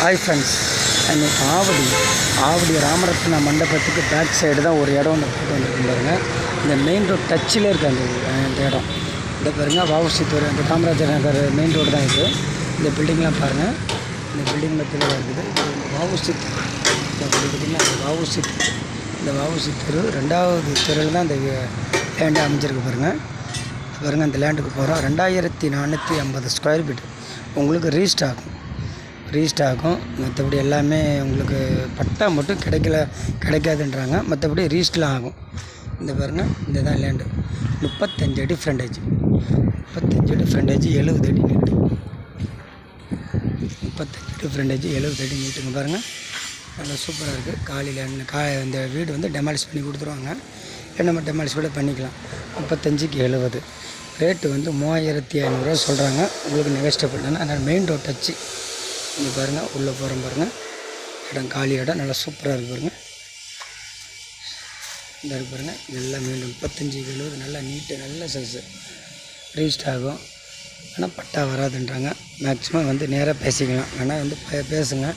Hi friends அன்றைக்கி ஆவடி. ஆவடி ராமரத்ன மண்டபத்துக்கு back side தான் ஒரு இடம் ஒன்று போட்டு வந்துருக்கு பாருங்க. இந்த மெயின் ரோட் டச்சில் இருக்குது அந்த அந்த இந்த இடம். இந்த பாருங்க வாவுசித்தூர் அந்த காமராஜர் நகர் மெயின் ரோடு தான் இது. இந்த பில்டிங்லாம் பாருங்கள் இந்த பில்டிங் மத்தியில் இருக்குது. வாவுசி இந்த பார்த்தீங்கன்னா இந்த வாவுசி இந்த வாவுசி தெரு ரெண்டாவது தெருவில் தான் இந்த லேண்டு அமைஞ்சிருக்கு பாருங்கள் பாருங்கள் அந்த லேண்டுக்கு போகிறோம் ரெண்டாயிரத்தி நானூற்றி ஐம்பது ஸ்கொயர் ஃபீட் உங்களுக்கு ரீஸ்ட் ஆகும். ரீஸ்ட் ஆகும். மற்றபடி எல்லாமே உங்களுக்கு பட்டா மட்டும் கிடைக்கல கிடைக்காதுன்றாங்க. மற்றபடி ரீஸ்ட்லாம் ஆகும். இந்த பாருங்க இந்த தான் லேண்டு முப்பத்தஞ்சு அடி ஃப்ரண்டேஜ் முப்பத்தஞ்சு அடி ஃப்ரண்டேஜ் எழுபது அடி நீட்டு. முப்பத்தஞ்சு அடி ஃப்ரண்டேஜ் எழுபது அடி நீட்டுங்க பாருங்கள் நல்லா சூப்பராக இருக்குது காலையில் கா இந்த வீடு வந்து டெமாலிஷ் பண்ணி கொடுத்துருவாங்க. இல்லை நம்ம டெமாலிஷ் கூட பண்ணிக்கலாம். முப்பத்தஞ்சுக்கு எழுபது. ரேட்டு வந்து மூவாயிரத்தி ஐநூறுரூவா சொல்கிறாங்க உங்களுக்கு நெகஸ்டபிள் அதனால் மெயின் ரோட் டச்சு இங்கே பாருங்கள் உள்ளே போகிறோம் பாருங்கள் இடம் காலி இடம் நல்லா சூப்பராக இருக்குது பாருங்கள் இந்த இருக்கு பாருங்கள் நல்லா மீண்டும் முப்பத்தஞ்சு எழுபது நல்லா நீட்டு நல்ல சைஸு ரீஸ்ட் ஆகும். ஆனால் பட்டா வராதுன்றாங்க. மேக்ஸிமம் வந்து நேராக பேசிக்கலாம். வேணால் வந்து பேசுங்க.